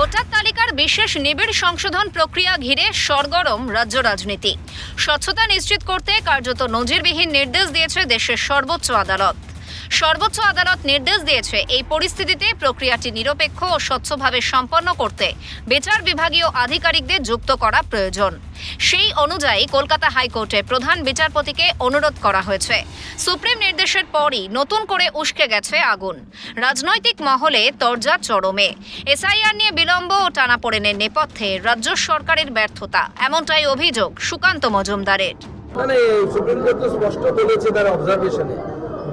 Voter তালিকার বিশেষ নিবিড় সংশোধন প্রক্রিয়া ঘিরে সরগরম রাজ্য রাজনীতি। স্বচ্ছতা নিশ্চিত করতে কার্যত নজিরবিহীন নির্দেশ দিয়েছে দেশের সর্বোচ্চ আদালত। সর্বোচ্চ আদালত নির্দেশ দিয়েছে এই পরিস্থিতিতে প্রক্রিয়াটি নিরপেক্ষ ও স্বচ্ছভাবে সম্পন্ন করতে বিচার বিভাগীয় আধিকারিকদের যুক্ত করা প্রয়োজন। সেই অনুযায়ী কলকাতা হাইকোর্টে প্রধান বিচারপতিকে অনুরোধ করা হয়েছে। সুপ্রিম নির্দেশের পরই নতুন করে উস্কে গেছে আগুন। রাজনৈতিক মহলে তরজা চরমে। এসআইআর নিয়ে বিলম্ব ও টানাপোড়েনের নেপথ্যে রাজ্য সরকারের ব্যর্থতা। এমনটাই অভিযোগ সুকান্ত মজুমদারের। মানে সুপ্রিম কোর্ট তো স্পষ্ট বলেছে তার অবজারভেশনে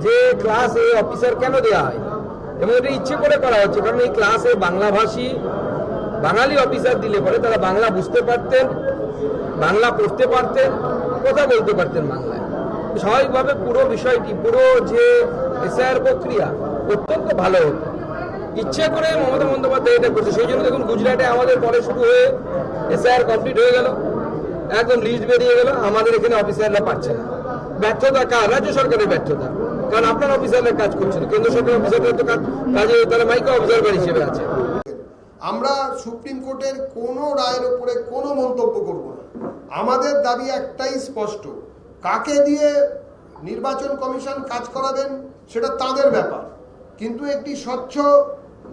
যে ক্লাস এ অফিসার কেন দেওয়া হয়? এবং এটা ইচ্ছে করে করা হচ্ছে, কারণ এই ক্লাসে বাংলাভাষী, বাঙালি অফিসার দিলে পরে তারা বাংলা বুঝতে পারতেন, বাংলা পড়তে পারতেন, কথা বলতে পারতেন বাংলায়। স্বাভাবিকভাবে পুরো বিষয়টি, পুরো যে এসআইআর প্রক্রিয়া অত্যন্ত ভালো হতো। ইচ্ছে করে মমতা বন্দ্যোপাধ্যায় এটা করছে, সেই জন্য দেখুন গুজরাটে আমাদের পরে শুরু হয়ে এসআইআর কমপ্লিট হয়ে গেল। একদম লিস্ট বেরিয়ে গেল, আমাদের এখানে অফিসাররা পাচ্ছে না। ব্যর্থতা কার? রাজ্য সরকারের ব্যর্থতা। কারণ আপনার অফিসাররা কাজ করছেন, কেন্দ্র সরকার অফিসাররা তো কাজে তারা মাইক্রো অবজারভার হিসেবে আছে। আমরা সুপ্রিম কোর্টের কোনো রায়ের উপরে কোনো মন্তব্য করব না। আমাদের দাবি একটাই স্পষ্ট। কাকে দিয়ে নির্বাচন কমিশন কাজ করাবেন সেটা তাদের ব্যাপার। কিন্তু একটি স্বচ্ছ,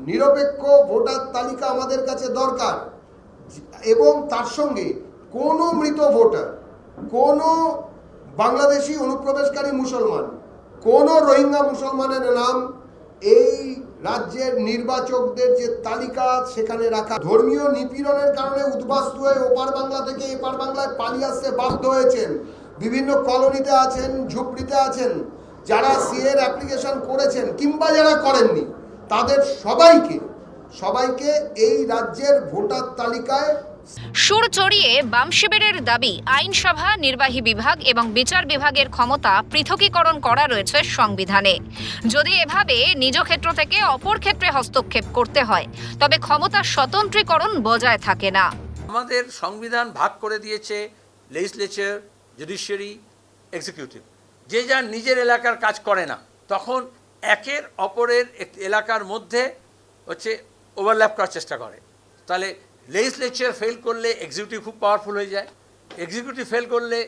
নিরপেক্ষ ভোটার তালিকা আমাদের কাছে দরকার। এবং তার সঙ্গে কোনো মৃত ভোটার, কোনো বাংলাদেশি অনুপ্রবেশকারী মুসলমান কোনো রোহিঙ্গা মুসলমানের নাম এই রাজ্যের নির্বাচকদের যে তালিকা সেখানে রাখা। ধর্মীয় নিপীড়নের কারণে উদ্বাস্তু হয়ে ওপার বাংলা থেকে এপার বাংলায় পালিয়ে আসতে বাধ্য হয়েছেন। বিভিন্ন কলোনিতে আছেন, ঝুপড়িতে আছেন, যারা সিএর অ্যাপ্লিকেশন করেছেন কিংবা যারা করেননি, তাদের সবাইকে সবাইকে এই রাজ্যের ভোটার তালিকায় সুর চড়িয়ে বাম শিবিরের দাবি, আইনসভা, নির্বাহী বিভাগ এবং বিচার বিভাগের ক্ষমতা পৃথকীকরণ করা রয়েছে সংবিধানে। যদি এভাবে নিজ ক্ষেত্র থেকে অপর ক্ষেত্রে হস্তক্ষেপ করতে হয়, তবে ক্ষমতার স্বতন্ত্রীকরণ বজায় থাকে না। আমাদের সংবিধান ভাগ করে দিয়েছে লেজিসলেচার জুডিশিয়ারি এক্সিকিউটিভ যে যার নিজের এলাকার কাজ করে না, তখন একের অপরের এলাকার মধ্যে হচ্ছে ওভারল্যাপ করার চেষ্টা করে। তাহলে লেজিসলেচার ফেল করলে এক্সিকিউটিভ খুব পাওয়ারফুল হয়ে যায়। এক্সিকিউটিভ ফেল করলে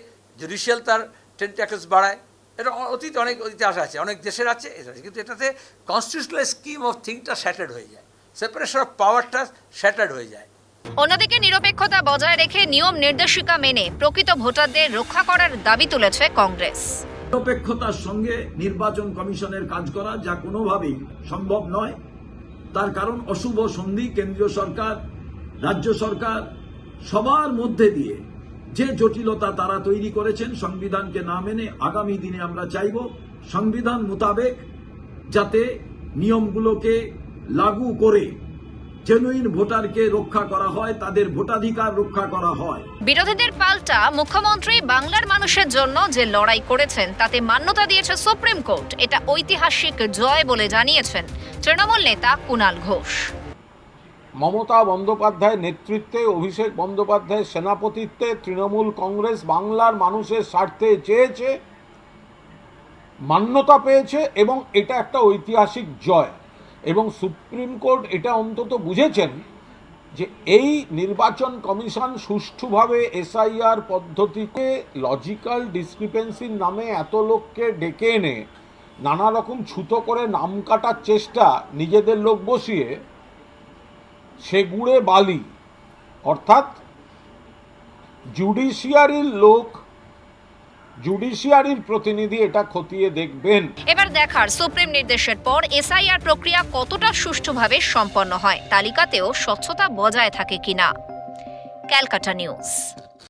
জুডিশিয়াল তার টেন্টাকেলস বাড়ায়। এটা অতীত অনেক ইতিহাস আছে অনেক দেশের আছে এটা আছে। কিন্তু এটাতে কনস্টিটিউশনাল স্কিম অফ থিংটা স্যাটার্ড হয়ে যায়। সেপারেশন অফ পাওয়ারটা স্যাটার্ড হয়ে যায়। অন্যদিকে নিরপেক্ষতা বজায় রেখে নিয়ম নির্দেশিকা মেনে প্রকৃত ভোটারদের রক্ষা করার দাবি তুলেছে কংগ্রেস। নিরপেক্ষতার সঙ্গে নির্বাচন কমিশনের কাজ করা যা কোনোভাবেই সম্ভব নয়। তার কারণ অশুভ সন্ধি কেন্দ্রীয় সরকার রাজ্য সরকার সবার মধ্যে দিয়ে যে জটিলতা তারা তৈরি করেছেন, সংবিধানকে না মেনে আগামী দিনে আমরা চাইব সংবিধান মোতাবেক যাতে নিয়মগুলোকে লাগু করে জেনুইন ভোটারকে রক্ষা করা হয়, তাদের ভোটাধিকার রক্ষা করা হয়। বিরোধীদের পাল্টা মুখ্যমন্ত্রী বাংলার মানুষের জন্য যে লড়াই করেছেন, তাতে মান্যতা দিয়েছে সুপ্রিম কোর্ট। এটা ঐতিহাসিক জয় বলে জানিয়েছেন তৃণমূল নেতা কুণাল ঘোষ। মমতা বন্দ্যোপাধ্যায়ের নেতৃত্বে, অভিষেক বন্দ্যোপাধ্যায়ের সেনাপতিত্বে, তৃণমূল কংগ্রেস বাংলার মানুষের স্বার্থে চেয়েছে, মান্যতা পেয়েছে এবং এটা একটা ঐতিহাসিক জয়। এবং সুপ্রিম কোর্ট এটা অন্তত বুঝেছেন যে এই নির্বাচন কমিশন সুষ্ঠুভাবে এসআইআর পদ্ধতিকে লজিক্যাল ডিসক্রিপেন্সির নামে এত লোককে ডেকে এনে নানা রকম ছুতো করে নাম কাটার চেষ্টা নিজেদের লোক বসিয়ে সেগুড়ে বালি, অর্থাৎ জুডিশিয়ারির লোক জুডিশিয়ারির প্রতিনিধি এটা খতিয়ে দেখবেন। এবার দেখার সুপ্রিম নির্দেশের পর এসআইআর প্রক্রিয়া কতটা সুষ্ঠুভাবে সম্পন্ন হয়, তালিকাতেও স্বচ্ছতা বজায় থাকে কিনা। ক্যালকাটা নিউজ।